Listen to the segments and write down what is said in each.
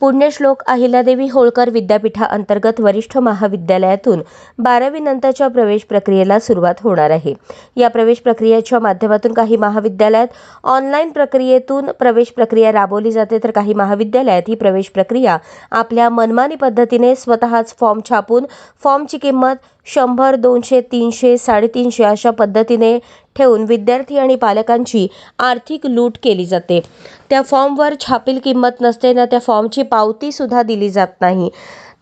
पुण्यश्लोक अहिल्यादेवी होळकर विद्यापीठाअंतर्गत वरिष्ठ महाविद्यालयातून बारावी नंतरच्या प्रवेश प्रक्रियेला सुरुवात होणार आहे. या प्रवेश प्रक्रियेच्या माध्यमातून काही महाविद्यालयात ऑनलाईन प्रक्रियेतून प्रवेश प्रक्रिया राबवली जाते तर काही महाविद्यालयात ही प्रवेश प्रक्रिया आपल्या मनमानी पद्धतीने स्वतःच फॉर्म छापून फॉर्मची किंमत शंभर दोनशे तीनशे साडेतीनशे अशा पद्धतीने ठेवून विद्यार्थी आणि पालकांची आर्थिक लूट केली जाते. त्या फॉर्मवर छापील किंमत नसते ना त्या फॉर्मची पावती सुद्धा दिली जात नाही.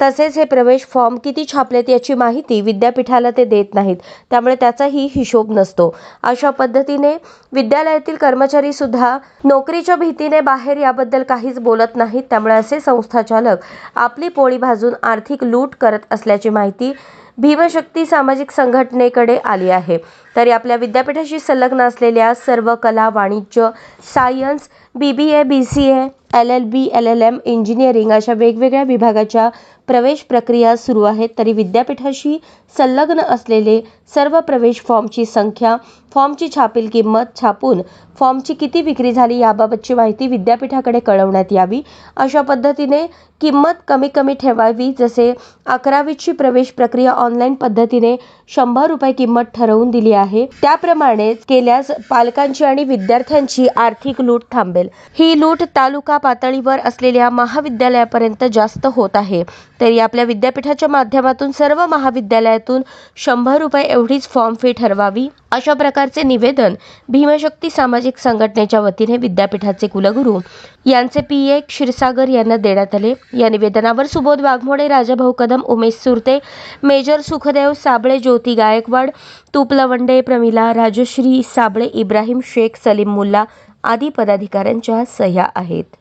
तसेच हे प्रवेश फॉर्म किती छापलेत याची माहिती विद्यापीठाला ते देत नाहीत. त्यामुळे त्याचाही हिशोब नसतो. अशा पद्धतीने विद्यालयातील कर्मचारी सुद्धा नोकरीच्या भीतीने बाहेर याबद्दल काहीच बोलत नाहीत. त्यामुळे असे संस्थाचालक आपली पोळी भाजून आर्थिक लूट करत असल्याची माहिती भीमशक्ती सामाजिक संघटनेकडे आली आहे. तरी आपल्या विद्यापीठाशी संलग्न असलेल्या सर्व कला वाणिज्य science B B A B C A L L B L L M engineering अशा वेगवेगळ्या विभागाच्या प्रवेश प्रक्रिया सुरू आहेत. तरी विद्यापीठाशी संलग्न असलेले सर्व प्रवेश फॉर्मची संख्या फॉर्मची छापील किंमत छापून फॉर्मची किती विक्री झाली याबाबतची माहिती विद्यापीठाकडे कळवण्यात यावी. अशा पद्धतीने किंमत कमी कमी ठेवावी. जसे अकरावीची प्रवेश प्रक्रिया ऑनलाईन पद्धतीने शंभर रुपये किंमत ठरवून दिली आहे त्याप्रमाणे केल्यास पालकांची आणि विद्यार्थ्यांची आर्थिक लूट थांबेल. ही लूट तालुका पातळीवर असलेल्या महाविद्यालयापर्यंत जास्त होत आहे. तरी आपल्या विद्यापीठाच्या माध्यमातून सर्व महाविद्यालयातून शंभर रुपये एवढीच फॉर्म फी ठरवावी अशा प्रकारचे निवेदन भीमशक्ती सामाजिक संघटनेच्या वतीने विद्यापीठाचे कुलगुरू यांचे पी ए क्षीरसागर यांना देण्यात आले. या निवेदनावर सुबोध वाघमोडे राजाभाऊ कदम उमेश सुरते मेजर सुखदेव साबळे ज्योती गायकवाड तुपलवंडे प्रमिला राजश्री साबळे इब्राहिम शेख सलीम मुल्ला आदी पदाधिकाऱ्यांच्या सह्या आहेत.